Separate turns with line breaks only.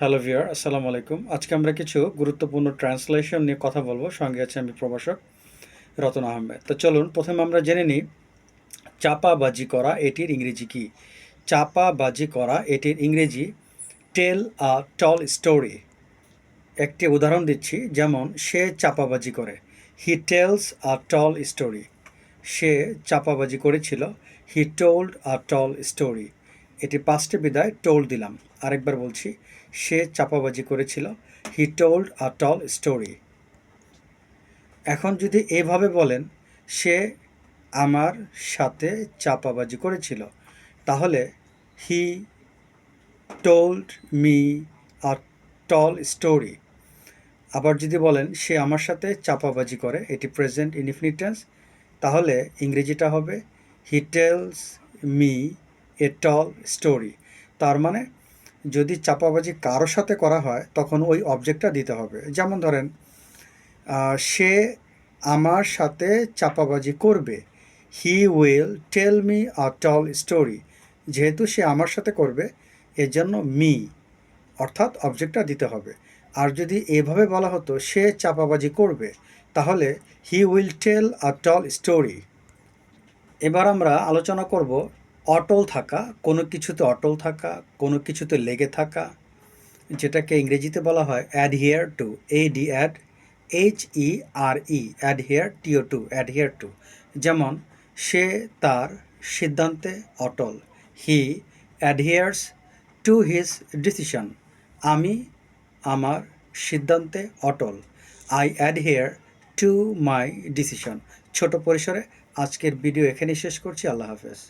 Hello ভিয়ার আসসালামু আলাইকুম আজকে আমরা কিছু গুরুত্বপূর্ণ ট্রান্সলেশন নিয়ে কথা বলব। সঙ্গে আছে আমি প্রভাষক রতন আহমেদ। তো চলুন, প্রথমে আমরা জেনে নিই, চাপাবাজি করা এটির ইংরেজি কি? চাপাবাজি করা এটির ইংরেজি টেল আ টল স্টোরি একটি উদাহরণ দিচ্ছি, যেমন, সে চাপাবাজি করে। He tells a tall story সে চাপাবাজি করেছিল। He told a tall story এটি পাঁচটি বিদায় টোল দিলাম। আরেকবার বলছি, সে চাপাবাজি করেছিল। He told a tall story এখন যদি এভাবে বলেন, সে আমার সাথে চাপাবাজি করেছিল, তাহলে he told me a tall story আবার যদি বলেন, সে আমার সাথে চাপাবাজি করে, এটি প্রেজেন্ট ইনফিনিটেন্স তাহলে ইংরেজিটা হবে he tells me a tall story তার মানে যদি চাপাবাজি কারোর সাথে করা হয়, তখন ওই অবজেক্টটা দিতে হবে। যেমন ধরেন সে আমার সাথে চাপাবাজি করবে। He will tell me a tall story যেহেতু সে আমার সাথে করবে এর জন্য মি অর্থাৎ অবজেক্টটা দিতে হবে। আর যদি এভাবে বলা হতো, সে চাপাবাজি করবে, তাহলে he will tell a tall story এবার আমরা আলোচনা করব অটল থাকা, কোনো কিছুতে অটল থাকা, কোনো কিছুতে লেগে থাকা, যেটাকে ইংরেজিতে বলা হয় adhere to A D ad H E R E adhere T O to adhere to, সে তার সিদ্ধান্তে অটল। He adheres to his decision আমি আমার সিদ্ধান্তে অটল। I adhere to my decision ছোট পরিসরে আজকের ভিডিও এখানেই শেষ করছি। আল্লাহ হাফেজ।